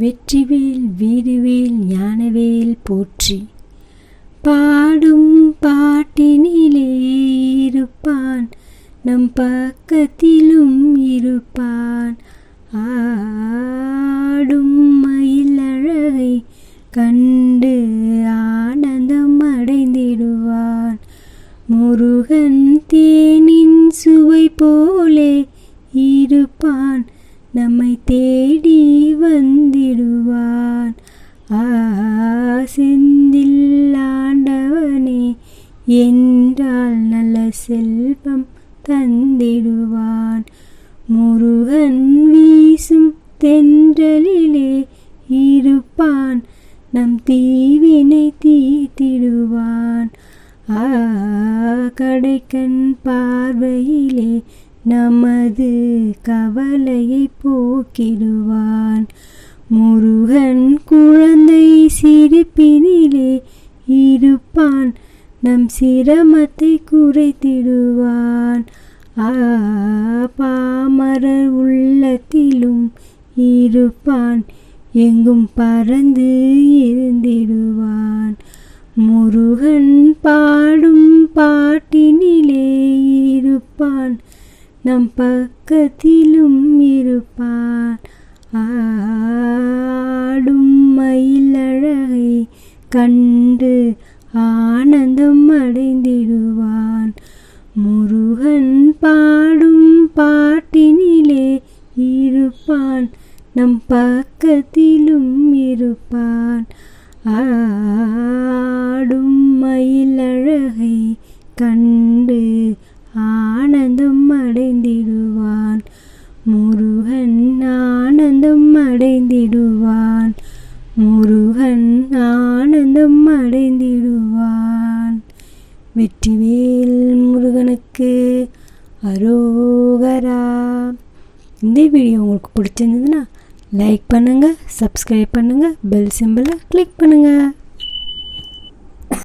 வெற்றிவேல் வீரவேல் ஞானவேல் போற்றி. பாடும் பாட்டினிலே இருப்பான் நம் பக்கத்திலும் இருப்பான். ஆடும் மயிலழகை கண்டு ஆனந்தம் அடைந்திடுவான் முருகன் தேனின் சுவை போலே இருப்பான். நம்மை தேடி வந்து என்றால் நல்ல செல்வம் தந்திடுவான். முருகன் வீசும் தென்றலிலே இருப்பான். நம் தீவினை தீத்திடுவான் ஆ கடைக்கண் பார்வையிலே நமது கவலையை போக்கிடுவான். முருகன் நம் சிரமத்தை குறைத்திடுவான். பாமரர் உள்ளத்திலும் இருப்பான். எங்கும் பறந்து இருந்திடுவான். முருகன் பாடும் பாட்டினிலே இருப்பான். நம் பக்கத்திலும் இருப்பான். ஆடும் மயிலழகை கண்டு ஆ நம் பக்கத்திலும் இருப்பான். ஆடும் மயில் கண்டு ஆனந்தம் அடைந்திடுவான். முருகன் ஆனந்தம் அடைந்திடுவான். முருகன் ஆனந்தம் அடைந்திடுவான். வெற்றிவேல் முருகனுக்கு அரோகரா. இந்த வீடியோ உங்களுக்கு பிடிச்சிருந்ததுன்னா லைக் பண்ணுங்கள் சப்ஸ்கிரைப் பண்ணுங்கள் பெல் சிம்பிளை கிளிக் பண்ணுங்கள்